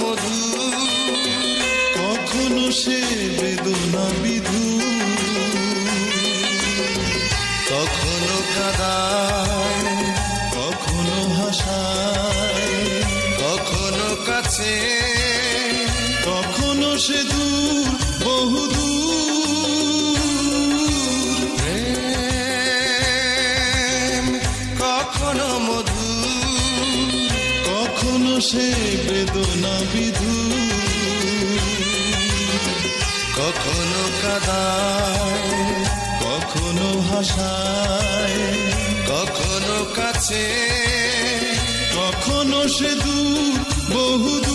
মধু কখনো সে বেদনা বিধু, কখনো কাদা কখনো হাসায়, কখনো কাছে, কখনো সে দূর, বহুদূর কখনো মধু কখনো সে বেদনা বিধু। কখনো কাদায়, কখনো হাসায়, কখনো কাছে, কখনো সে দূর, বহু দূর